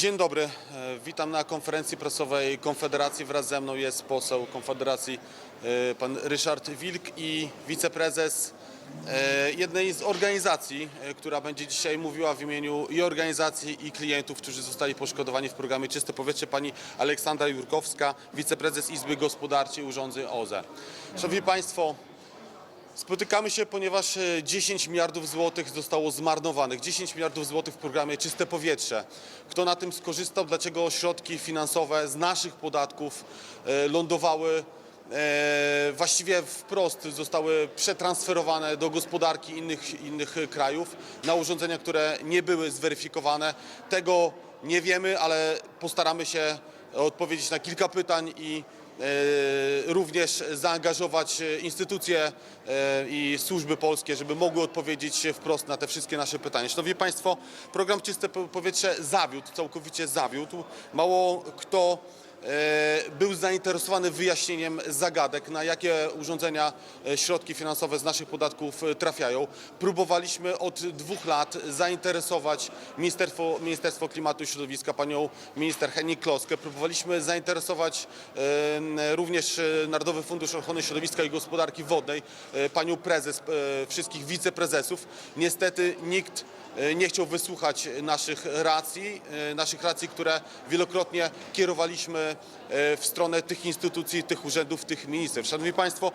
Dzień dobry, E, witam na konferencji prasowej Konfederacji. Wraz ze mną jest poseł Konfederacji e, pan Ryszard Wilk i wiceprezes e, jednej z organizacji, która będzie dzisiaj mówiła w imieniu i organizacji i klientów, którzy zostali poszkodowani w programie Czyste Powietrze, pani Aleksandra Jurkowska, wiceprezes Izby Gospodarczej Urządzeń OZE. Szanowni Państwo, Spotykamy się, ponieważ e, 10 miliardów złotych zostało zmarnowanych. 10 miliardów złotych w programie Czyste Powietrze. Kto na tym skorzystał? Dlaczego środki finansowe z naszych podatków e, lądowały e, właściwie wprost zostały przetransferowane do gospodarki innych, innych krajów na urządzenia, które nie były zweryfikowane. Tego nie wiemy, ale postaramy się odpowiedzieć na kilka pytań i e, również zaangażować e, instytucje e, i służby polskie, żeby mogły odpowiedzieć wprost na te wszystkie nasze pytania. Szanowni Państwo, program Czyste Po- Powietrze zawiódł, całkowicie zawiódł. Mało kto e, był zainteresowany wyjaśnieniem zagadek, na jakie urządzenia e, środki finansowe z naszych podatków e, trafiają. Próbowaliśmy od dwóch lat zainteresować Ministerstwo, Ministerstwo Klimatu i Środowiska, panią minister Henning Kloskę. Próbowaliśmy zainteresować e, również e, Narodowy Fundusz Ochrony Środowiska i Gospodarki Wodnej, e, panią prezes, e, wszystkich wiceprezesów. Niestety nikt e, nie chciał wysłuchać naszych racji, e, naszych racji, które wielokrotnie kierowaliśmy e, w stronę tych instytucji, tych urzędów, tych ministerstw. Szanowni Państwo, e,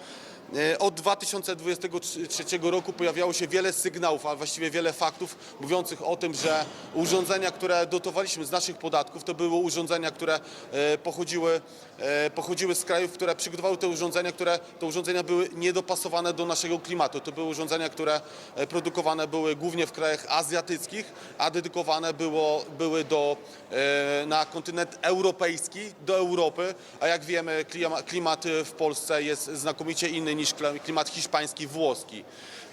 od 2023 roku pojawiało się wiele sygnałów, a właściwie wiele faktów mówiących o tym, że urządzenia, które dotowaliśmy z naszych podatków, to były urządzenia, które e, pochodziły, e, pochodziły z krajów, które przygotowały te urządzenia, które te urządzenia były niedopasowane do naszego klimatu. To były urządzenia, które e, produkowane były głównie w krajach azjatyckich, a dedykowane było, były do, e, na kontynent europejski, do Europy, a jak wiemy klima- klimat w Polsce jest znakomicie inny niż klimat hiszpański, włoski.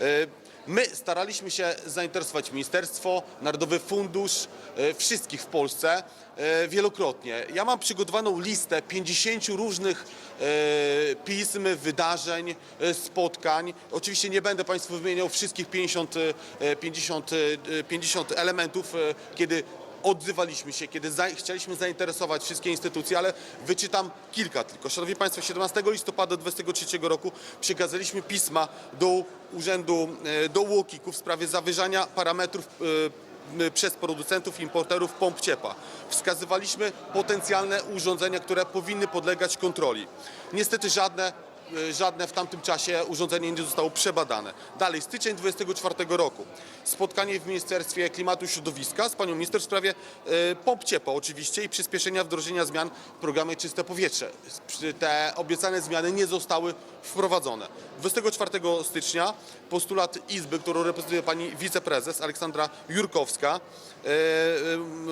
E, My staraliśmy się zainteresować ministerstwo, Narodowy Fundusz, e, wszystkich w Polsce e, wielokrotnie. Ja mam przygotowaną listę 50 różnych pism, wydarzeń, spotkań. Oczywiście nie będę Państwu wymieniał wszystkich 50, e, 50, e, 50 elementów, kiedy odzywaliśmy się, kiedy za, chcieliśmy zainteresować wszystkie instytucje, ale wyczytam kilka tylko. Szanowni Państwo, 17 listopada 2023 roku przekazaliśmy pisma do Urzędu, e, do UOKiK-u w sprawie zawyżania parametrów e, przez producentów importerów pomp ciepła. Wskazywaliśmy potencjalne urządzenia, które powinny podlegać kontroli. Niestety żadne żadne w tamtym czasie urządzenie nie zostało przebadane. Dalej, styczeń 24 roku. Spotkanie w Ministerstwie Klimatu i Środowiska z panią minister w sprawie e, pomp ciepła oczywiście i przyspieszenia wdrożenia zmian w programie Czyste Powietrze. Te obiecane zmiany nie zostały wprowadzone. 24 stycznia postulat Izby, którą reprezentuje pani wiceprezes Aleksandra Jurkowska, e,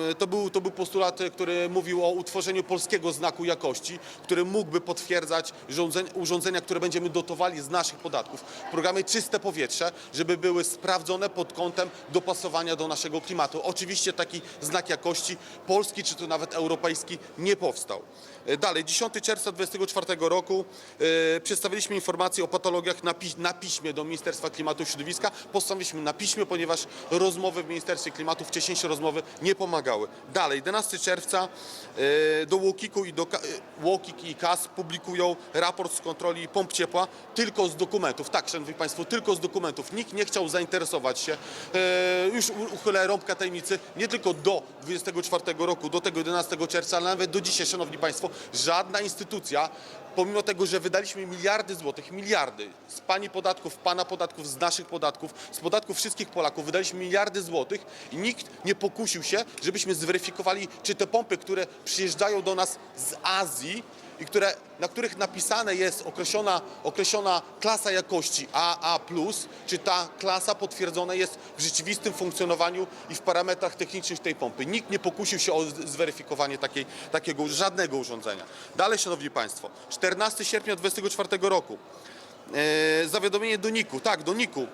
e, to był, to był postulat, który mówił o utworzeniu polskiego znaku jakości, który mógłby potwierdzać urządzenia, które będziemy dotowali z naszych podatków w programie Czyste Powietrze, żeby były sprawdzone pod kątem dopasowania do naszego klimatu. Oczywiście taki znak jakości polski, czy to nawet europejski nie powstał. E, Dalej, 10 czerwca 2024 roku e, przedstawiliśmy informację o patologiach na, na piśmie do Ministerstwa Klimatu i Środowiska. Postawiliśmy na piśmie, ponieważ rozmowy w Ministerstwie Klimatu, wcześniejsze rozmowy nie pomagały. Dalej, 11 czerwca e, do Łokiku i do Łokik i KAS publikują raport z kontroli pomp ciepła tylko z dokumentów. Tak, szanowni państwo, tylko z dokumentów. Nikt nie chciał zainteresować się. Już uchylę rąbka tajemnicy, nie tylko do 24 roku, do tego 11 czerwca, ale nawet do dzisiaj, szanowni państwo, żadna instytucja, pomimo tego, że wydaliśmy miliardy złotych, miliardy z pani podatków, pana podatków, z naszych podatków, z podatków wszystkich Polaków, wydaliśmy miliardy złotych i nikt nie pokusił się, żebyśmy zweryfikowali, czy te pompy, które przyjeżdżają do nas z Azji, i które, na których napisane jest określona, określona klasa jakości AA+, czy ta klasa potwierdzona jest w rzeczywistym funkcjonowaniu i w parametrach technicznych tej pompy. Nikt nie pokusił się o zweryfikowanie takiej, takiego żadnego urządzenia. Dalej, Szanowni Państwo, 14 sierpnia 2024 roku. E, zawiadomienie do NIK-u, tak, do NIK-u e,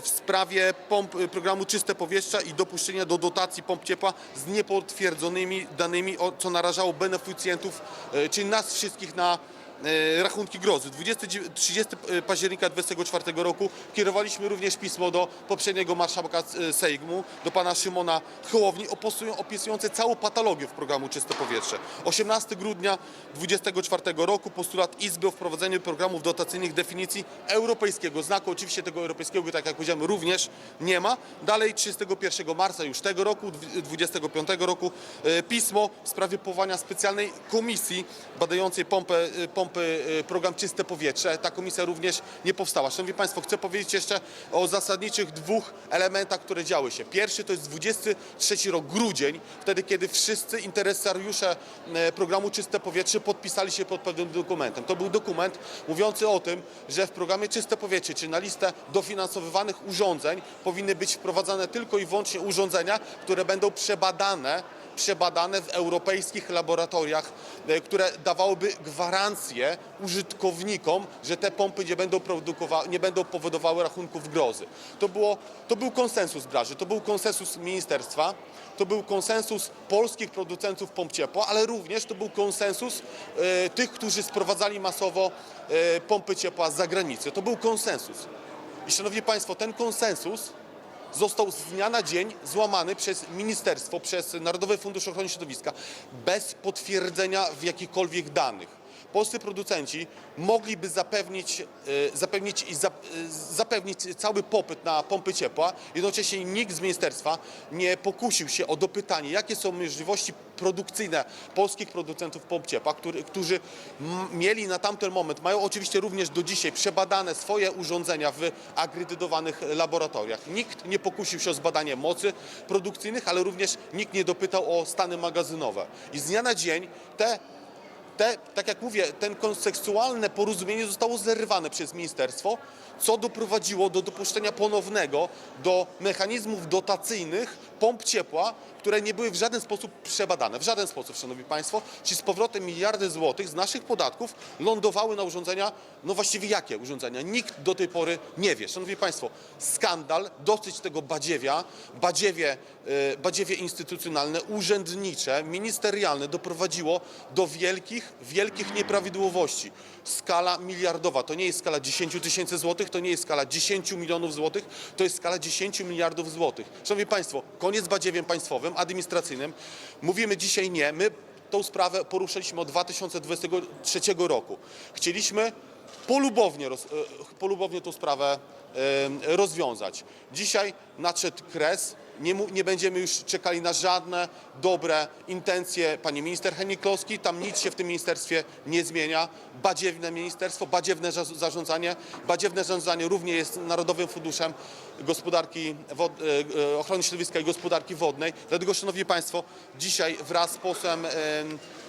w sprawie pomp, programu Czyste Powietrza i dopuszczenia do dotacji pomp ciepła z niepotwierdzonymi danymi, co narażało beneficjentów, e, czyli nas wszystkich na rachunki grozy. 20, 30 października 2024 roku kierowaliśmy również pismo do poprzedniego marszałka e, Sejmu, do pana Szymona Hołowni, opisują- opisujące całą patologię w programu Czyste Powietrze. 18 grudnia 2024 roku postulat Izby o wprowadzeniu programów dotacyjnych definicji europejskiego znaku. Oczywiście tego europejskiego, tak jak powiedziałem, również nie ma. Dalej 31 marca już tego roku, 25 roku, e, pismo w sprawie powołania specjalnej komisji badającej pompę, e, pompy e, program Czyste Powietrze. Ta komisja również nie powstała. Szanowni Państwo, chcę powiedzieć jeszcze o zasadniczych dwóch elementach, które działy się. Pierwszy to jest 23 rok, grudzień, wtedy kiedy wszyscy interesariusze e, programu Czyste Powietrze podpisali się pod pewnym dokumentem. To był dokument mówiący o tym, że w programie Czyste Powietrze, czy na listę dofinansowywanych urządzeń powinny być wprowadzane tylko i wyłącznie urządzenia, które będą przebadane przebadane w europejskich laboratoriach, e, które dawałyby gwarancję użytkownikom, że te pompy nie będą, nie będą powodowały rachunków grozy. To, było, to był konsensus branży, to był konsensus ministerstwa, to był konsensus polskich producentów pomp ciepła, ale również to był konsensus e, tych, którzy sprowadzali masowo e, pompy ciepła z zagranicy. To był konsensus. I szanowni Państwo, ten konsensus został z dnia na dzień złamany przez ministerstwo, przez Narodowy Fundusz Ochrony Środowiska bez potwierdzenia w jakichkolwiek danych. Polscy producenci mogliby zapewnić, e, zapewnić, i e, zapewnić cały popyt na pompy ciepła, jednocześnie nikt z ministerstwa nie pokusił się o dopytanie, jakie są możliwości produkcyjne polskich producentów pomp ciepła, który, którzy mieli na tamten moment, mają oczywiście również do dzisiaj przebadane swoje urządzenia w akredytowanych laboratoriach. Nikt nie pokusił się o zbadanie mocy produkcyjnych, ale również nikt nie dopytał o stany magazynowe. I z dnia na dzień te te, tak jak mówię, ten konseksualne porozumienie zostało zerwane przez ministerstwo, co doprowadziło do dopuszczenia ponownego do mechanizmów dotacyjnych pomp ciepła, które nie były w żaden sposób przebadane. W żaden sposób, Szanowni Państwo. Czyli z powrotem miliardy złotych z naszych podatków lądowały na urządzenia, no właściwie jakie urządzenia? Nikt do tej pory nie wie. Szanowni Państwo, skandal, dosyć tego badziewia, badziewie, e, badziewie instytucjonalne, urzędnicze, ministerialne doprowadziło do wielkich, wielkich nieprawidłowości. Skala miliardowa, to nie jest skala 10 tysięcy złotych, to nie jest skala 10 milionów złotych, to jest skala 10 miliardów złotych. Szanowni Państwo, koniec z badziewiem państwowym, administracyjnym. Mówimy dzisiaj nie. My tą sprawę poruszaliśmy od 2023 roku. Chcieliśmy polubownie, roz, e, polubownie tą sprawę e, rozwiązać. Dzisiaj nadszedł kres. Nie, nie będziemy już czekali na żadne dobre intencje pani minister Henniklowski. Tam nic się w tym ministerstwie nie zmienia. Badziewne ministerstwo, badziewne za- zarządzanie. Badziewne zarządzanie również jest Narodowym Funduszem Gospodarki Wod- e, e, Ochrony Środowiska i Gospodarki Wodnej. Dlatego, Szanowni Państwo, dzisiaj wraz z posłem em,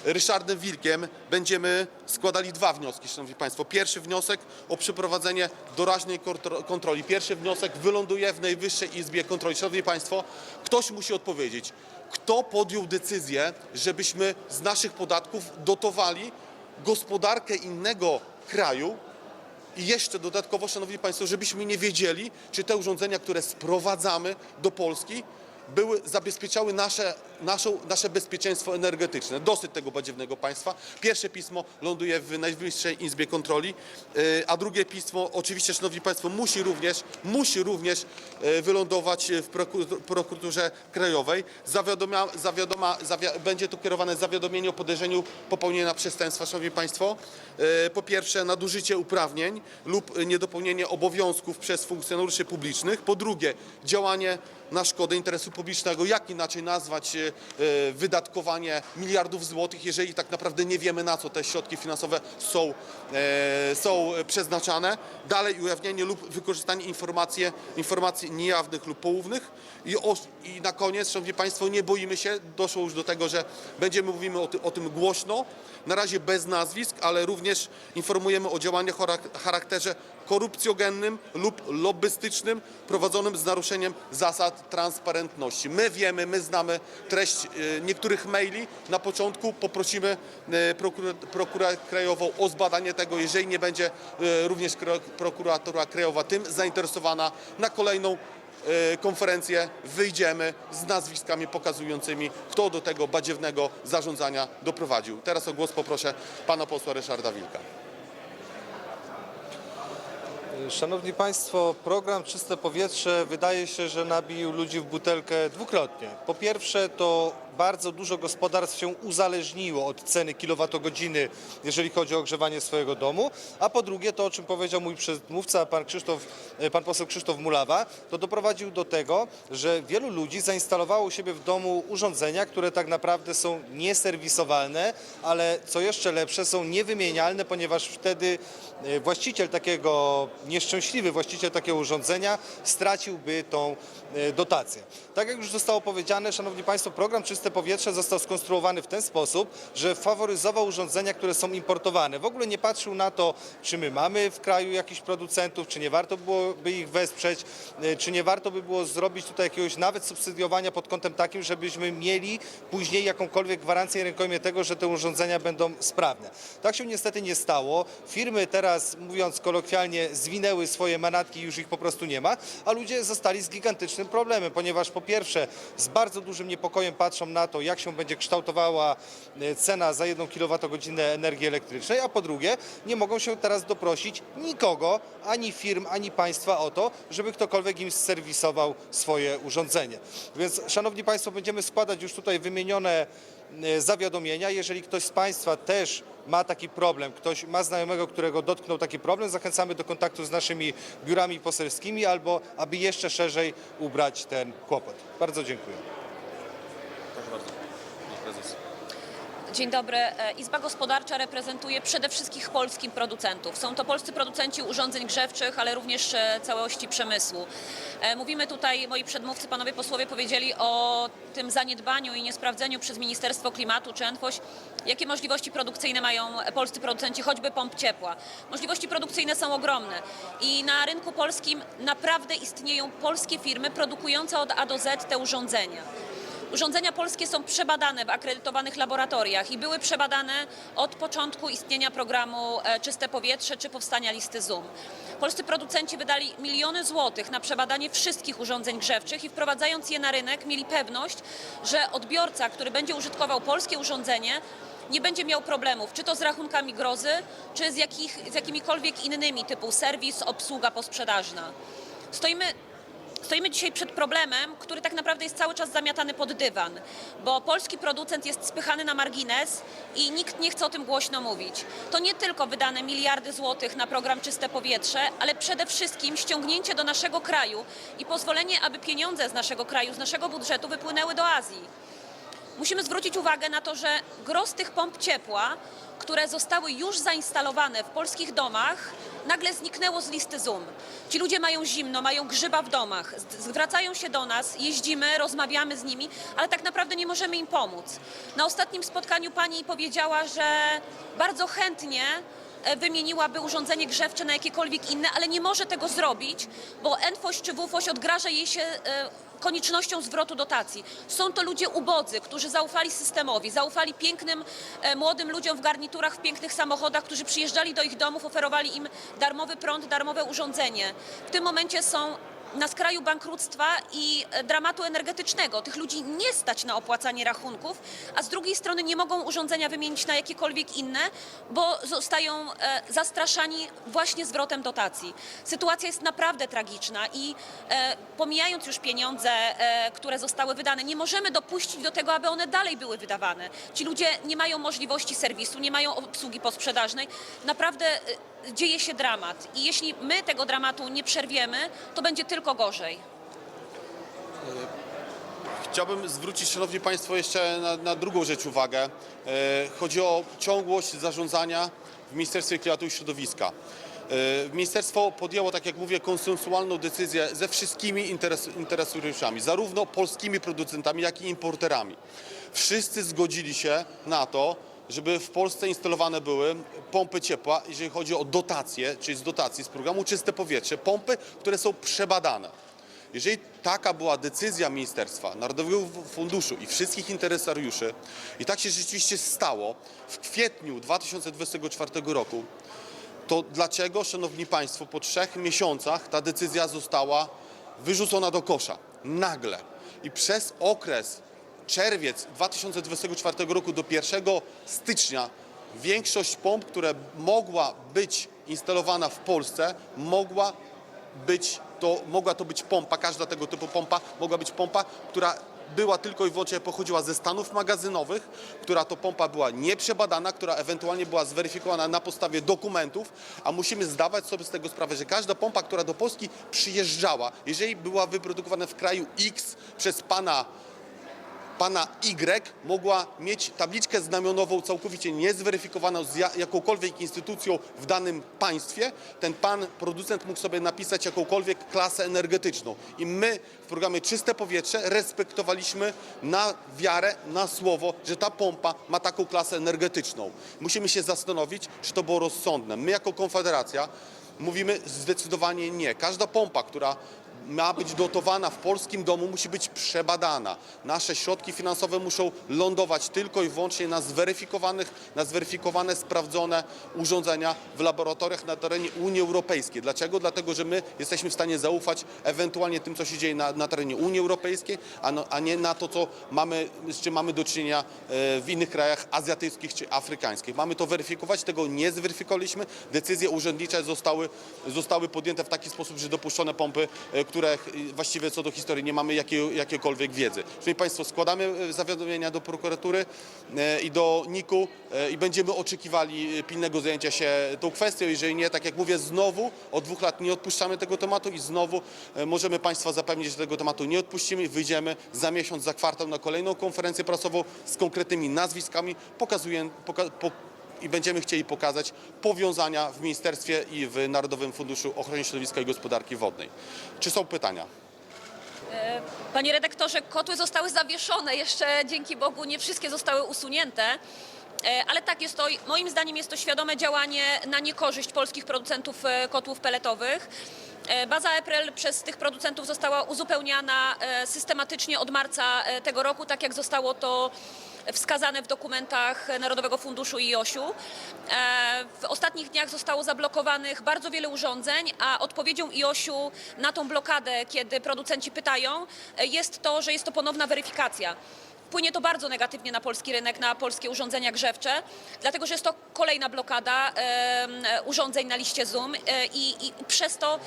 Ryszardem Wilkiem będziemy składali dwa wnioski, Szanowni Państwo. Pierwszy wniosek o przeprowadzenie doraźnej kontro- kontroli. Pierwszy wniosek wyląduje w Najwyższej Izbie Kontroli. Szanowni Państwo, ktoś musi odpowiedzieć, kto podjął decyzję, żebyśmy z naszych podatków dotowali gospodarkę innego kraju, i jeszcze dodatkowo, Szanowni Państwo, żebyśmy nie wiedzieli, czy te urządzenia, które sprowadzamy do Polski, były, zabezpieczały nasze, naszą, nasze bezpieczeństwo energetyczne. Dosyć tego badziewnego państwa. Pierwsze pismo ląduje w Najwyższej Izbie Kontroli, yy, a drugie pismo, oczywiście, Szanowni Państwo, musi również, musi również yy, wylądować w proku- prokuraturze krajowej. Zawiadoma, zawia, będzie tu kierowane zawiadomienie o podejrzeniu popełnienia przestępstwa, Szanowni Państwo. Yy, Po pierwsze, nadużycie uprawnień lub niedopełnienie obowiązków przez funkcjonariuszy publicznych. Po drugie, działanie na szkodę interesu publicznego. Jak inaczej nazwać wydatkowanie miliardów złotych, jeżeli tak naprawdę nie wiemy na co te środki finansowe są, e, są przeznaczane. Dalej ujawnienie lub wykorzystanie informacji, informacji niejawnych lub poufnych. I, I na koniec, Szanowni Państwo, nie boimy się, doszło już do tego, że będziemy mówimy o, ty, o tym głośno, na razie bez nazwisk, ale również informujemy o działaniach o charak- charakterze korupcjogennym lub lobbystycznym prowadzonym z naruszeniem zasad transparentności. My wiemy, my znamy treść e, niektórych maili. Na początku poprosimy e, prokur- prokuraturę krajową o zbadanie tego, jeżeli nie będzie e, również prokuratura krajowa tym zainteresowana na kolejną konferencję wyjdziemy z nazwiskami pokazującymi, kto do tego badziewnego zarządzania doprowadził. Teraz o głos poproszę pana posła Ryszarda Wilka. Szanowni Państwo, program Czyste Powietrze wydaje się, że nabił ludzi w butelkę dwukrotnie. Po pierwsze, to bardzo dużo gospodarstw się uzależniło od ceny kilowatogodziny, jeżeli chodzi o ogrzewanie swojego domu, a po drugie, to o czym powiedział mój przedmówca, pan, Krzysztof, e, pan poseł Krzysztof Mulawa, to doprowadził do tego, że wielu ludzi zainstalowało u siebie w domu urządzenia, które tak naprawdę są nieserwisowalne, ale co jeszcze lepsze, są niewymienialne, ponieważ wtedy e, właściciel takiego, nieszczęśliwy właściciel takiego urządzenia straciłby tą e, dotację. Tak jak już zostało powiedziane, Szanowni Państwo, program Czyste Powietrze został skonstruowany w ten sposób, że faworyzował urządzenia, które są importowane. W ogóle nie patrzył na to, czy my mamy w kraju jakichś producentów, czy nie warto byłoby ich wesprzeć, e, czy nie warto by było zrobić tutaj jakiegoś nawet subsydiowania pod kątem takim, żebyśmy mieli później jakąkolwiek gwarancję rękojmie tego, że te urządzenia będą sprawne. Tak się niestety nie stało. Firmy teraz, mówiąc kolokwialnie, zwinęły swoje manatki już ich po prostu nie ma, a ludzie zostali z gigantycznym problemem, ponieważ po pierwsze z bardzo dużym niepokojem patrzą na to, jak się będzie kształtowała e, cena za jedną kilowatogodzinę energii elektrycznej, a po drugie nie mogą się teraz doprosić nikogo, ani firm, ani państwa o to, żeby ktokolwiek im serwisował swoje urządzenie. Więc Szanowni Państwo, będziemy składać już tutaj wymienione e, zawiadomienia. Jeżeli ktoś z Państwa też ma taki problem, ktoś ma znajomego, którego dotknął taki problem, zachęcamy do kontaktu z naszymi biurami poselskimi albo aby jeszcze szerzej ubrać ten kłopot. Bardzo dziękuję. Proszę bardzo, pan prezes. Dzień dobry. E, Izba Gospodarcza reprezentuje przede wszystkim polskich producentów. Są to polscy producenci urządzeń grzewczych, ale również e, całości przemysłu. E, Mówimy tutaj, moi przedmówcy, panowie posłowie powiedzieli o tym zaniedbaniu i niesprawdzeniu przez Ministerstwo Klimatu czy ENFOŚ, jakie możliwości produkcyjne mają polscy producenci, choćby pomp ciepła. Możliwości produkcyjne są ogromne i na rynku polskim naprawdę istnieją polskie firmy produkujące od A do Z te urządzenia. Urządzenia polskie są przebadane w akredytowanych laboratoriach i były przebadane od początku istnienia programu e, Czyste Powietrze czy powstania listy ZUM. Polscy producenci wydali miliony złotych na przebadanie wszystkich urządzeń grzewczych i wprowadzając je na rynek mieli pewność, że odbiorca, który będzie użytkował polskie urządzenie, nie będzie miał problemów, czy to z rachunkami grozy, czy z, jakich, z jakimikolwiek innymi, typu serwis, obsługa posprzedażna. Stoimy Stoimy dzisiaj przed problemem, który tak naprawdę jest cały czas zamiatany pod dywan, bo polski producent jest spychany na margines i nikt nie chce o tym głośno mówić. To nie tylko wydane miliardy złotych na program Czyste Powietrze, ale przede wszystkim ściągnięcie do naszego kraju i pozwolenie, aby pieniądze z naszego kraju, z naszego budżetu wypłynęły do Azji. Musimy zwrócić uwagę na to, że gros tych pomp ciepła, które zostały już zainstalowane w polskich domach, nagle zniknęło z listy ZUM. Ci ludzie mają zimno, mają grzyba w domach, zwracają się do nas, jeździmy, rozmawiamy z nimi, ale tak naprawdę nie możemy im pomóc. Na ostatnim spotkaniu pani powiedziała, że bardzo chętnie wymieniłaby urządzenie grzewcze na jakiekolwiek inne, ale nie może tego zrobić, bo NFOŚ czy WFOŚ odgraża jej się e, koniecznością zwrotu dotacji. Są to ludzie ubodzy, którzy zaufali systemowi, zaufali pięknym e, młodym ludziom w garniturach, w pięknych samochodach, którzy przyjeżdżali do ich domów, oferowali im darmowy prąd, darmowe urządzenie. W tym momencie są na skraju bankructwa i e, dramatu energetycznego. Tych ludzi nie stać na opłacanie rachunków, a z drugiej strony nie mogą urządzenia wymienić na jakiekolwiek inne, bo zostają e, zastraszani właśnie zwrotem dotacji. Sytuacja jest naprawdę tragiczna i e, pomijając już pieniądze, które zostały wydane, nie możemy dopuścić do tego, aby one dalej były wydawane. Ci ludzie nie mają możliwości serwisu, nie mają obsługi posprzedażnej. Naprawdę dzieje się dramat i jeśli my tego dramatu nie przerwiemy, to będzie tylko gorzej. Chciałbym zwrócić, Szanowni Państwo, jeszcze na, na drugą rzecz uwagę. E, chodzi o ciągłość zarządzania w Ministerstwie Klimatu i Środowiska. E, Ministerstwo podjęło, tak jak mówię, konsensualną decyzję ze wszystkimi interes, interesariuszami, zarówno polskimi producentami, jak i importerami. Wszyscy zgodzili się na to, żeby w Polsce instalowane były pompy ciepła, jeżeli chodzi o dotacje, czyli z dotacji z programu Czyste Powietrze, pompy, które są przebadane. Jeżeli taka była decyzja Ministerstwa, Narodowego Funduszu i wszystkich interesariuszy, i tak się rzeczywiście stało w kwietniu 2024 roku, to dlaczego, Szanowni Państwo, po trzech miesiącach ta decyzja została wyrzucona do kosza? Nagle. I przez okres czerwiec 2024 roku do 1 stycznia większość pomp, które mogła być instalowana w Polsce, mogła być to, mogła to być pompa, każda tego typu pompa mogła być pompa, która była tylko i wyłącznie pochodziła ze stanów magazynowych, która to pompa była nieprzebadana, która ewentualnie była zweryfikowana na podstawie dokumentów, a musimy zdawać sobie z tego sprawę, że każda pompa, która do Polski przyjeżdżała, jeżeli była wyprodukowana w kraju X przez pana pana Y mogła mieć tabliczkę znamionową całkowicie niezweryfikowaną z ja- jakąkolwiek instytucją w danym państwie, ten pan producent mógł sobie napisać jakąkolwiek klasę energetyczną. I my w programie Czyste Powietrze respektowaliśmy na wiarę, na słowo, że ta pompa ma taką klasę energetyczną. Musimy się zastanowić, czy to było rozsądne. My jako Konfederacja mówimy zdecydowanie nie. Każda pompa, która ma być dotowana w polskim domu, musi być przebadana. Nasze środki finansowe muszą lądować tylko i wyłącznie na zweryfikowanych, na zweryfikowane, sprawdzone urządzenia w laboratoriach na terenie Unii Europejskiej. Dlaczego? Dlatego, że my jesteśmy w stanie zaufać ewentualnie tym, co się dzieje na, na terenie Unii Europejskiej, a, no, a nie na to, co mamy, z czym mamy do czynienia e, w innych krajach azjatyckich czy afrykańskich. Mamy to weryfikować, tego nie zweryfikowaliśmy. Decyzje urzędnicze zostały, zostały podjęte w taki sposób, że dopuszczone pompy, e, które właściwie co do historii nie mamy jakiej, jakiejkolwiek wiedzy. Szanowni Państwo, składamy e, zawiadomienia do prokuratury e, i do NIK-u i będziemy oczekiwali pilnego zajęcia się tą kwestią. Jeżeli nie, tak jak mówię, znowu od dwóch lat nie odpuszczamy tego tematu i znowu możemy Państwa zapewnić, że tego tematu nie odpuścimy. Wyjdziemy za miesiąc, za kwartał na kolejną konferencję prasową z konkretnymi nazwiskami, pokazuję, poka, po, i będziemy chcieli pokazać powiązania w ministerstwie i w Narodowym Funduszu Ochrony Środowiska i Gospodarki Wodnej. Czy są pytania? Panie redaktorze, kotły zostały zawieszone, jeszcze dzięki Bogu nie wszystkie zostały usunięte. E, Ale tak, jest to, moim zdaniem jest to świadome działanie na niekorzyść polskich producentów e, kotłów peletowych. E, Baza EPREL przez tych producentów została uzupełniana e, systematycznie od marca e, tego roku, tak jak zostało to wskazane w dokumentach Narodowego Funduszu i IOŚ-u. E, W ostatnich dniach zostało zablokowanych bardzo wiele urządzeń, a odpowiedzią IOŚ-u na tą blokadę, kiedy producenci pytają, e, jest to, że jest to ponowna weryfikacja. Wpłynie to bardzo negatywnie na polski rynek, na polskie urządzenia grzewcze, dlatego że jest to kolejna blokada em, urządzeń na liście ZUM e, i, i przez to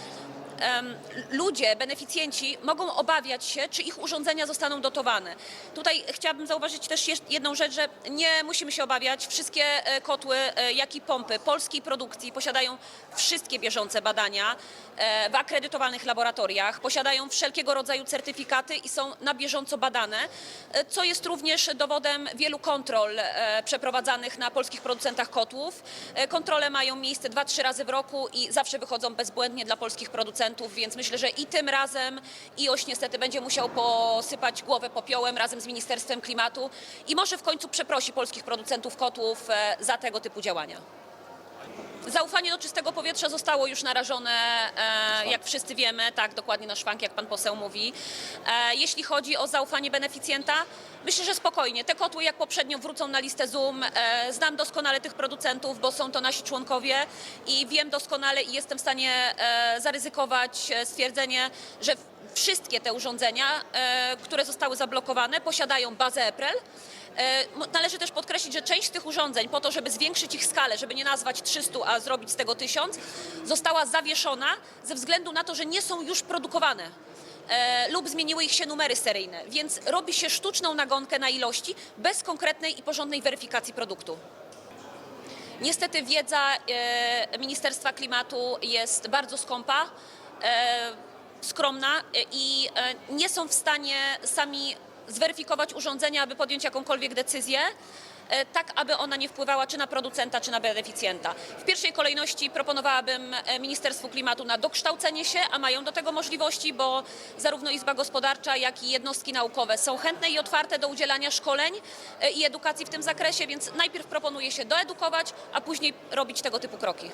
ludzie, beneficjenci mogą obawiać się, czy ich urządzenia zostaną dotowane. Tutaj chciałabym zauważyć też jedną rzecz, że nie musimy się obawiać. Wszystkie e, kotły, e, jak i pompy polskiej produkcji posiadają wszystkie bieżące badania e, w akredytowanych laboratoriach, posiadają wszelkiego rodzaju certyfikaty i są na bieżąco badane, co jest również dowodem wielu kontrol przeprowadzanych na polskich producentach kotłów. Kontrole mają miejsce 2-3 razy w roku i zawsze wychodzą bezbłędnie dla polskich producentów, więc myślę, że i tym razem IOŚ niestety będzie musiał posypać głowę popiołem razem z Ministerstwem Klimatu i może w końcu przeprosi polskich producentów kotłów e, za tego typu działania. Zaufanie do czystego powietrza zostało już narażone, e, jak wszyscy wiemy, tak, dokładnie na szwank, jak pan poseł mówi. E, jeśli chodzi o zaufanie beneficjenta, myślę, że spokojnie. Te kotły, jak poprzednio, wrócą na listę ZUM. E, znam doskonale tych producentów, bo są to nasi członkowie i wiem doskonale i jestem w stanie e, zaryzykować e, stwierdzenie, że wszystkie te urządzenia, e, które zostały zablokowane, posiadają bazę EPREL. E, Należy też podkreślić, że część tych urządzeń, po to, żeby zwiększyć ich skalę, żeby nie nazwać 300, a zrobić z tego 1000, została zawieszona ze względu na to, że nie są już produkowane. E, lub zmieniły ich się numery seryjne, więc robi się sztuczną nagonkę na ilości bez konkretnej i porządnej weryfikacji produktu. Niestety wiedza e, Ministerstwa Klimatu jest bardzo skąpa, skromna i nie są w stanie sami zweryfikować urządzenia, aby podjąć jakąkolwiek decyzję, e, tak aby ona nie wpływała czy na producenta, czy na beneficjenta. W pierwszej kolejności proponowałabym e, Ministerstwu Klimatu na dokształcenie się, a mają do tego możliwości, bo zarówno Izba Gospodarcza, jak i jednostki naukowe są chętne i otwarte do udzielania szkoleń e, i edukacji w tym zakresie, więc najpierw proponuje się doedukować, a później robić tego typu kroki.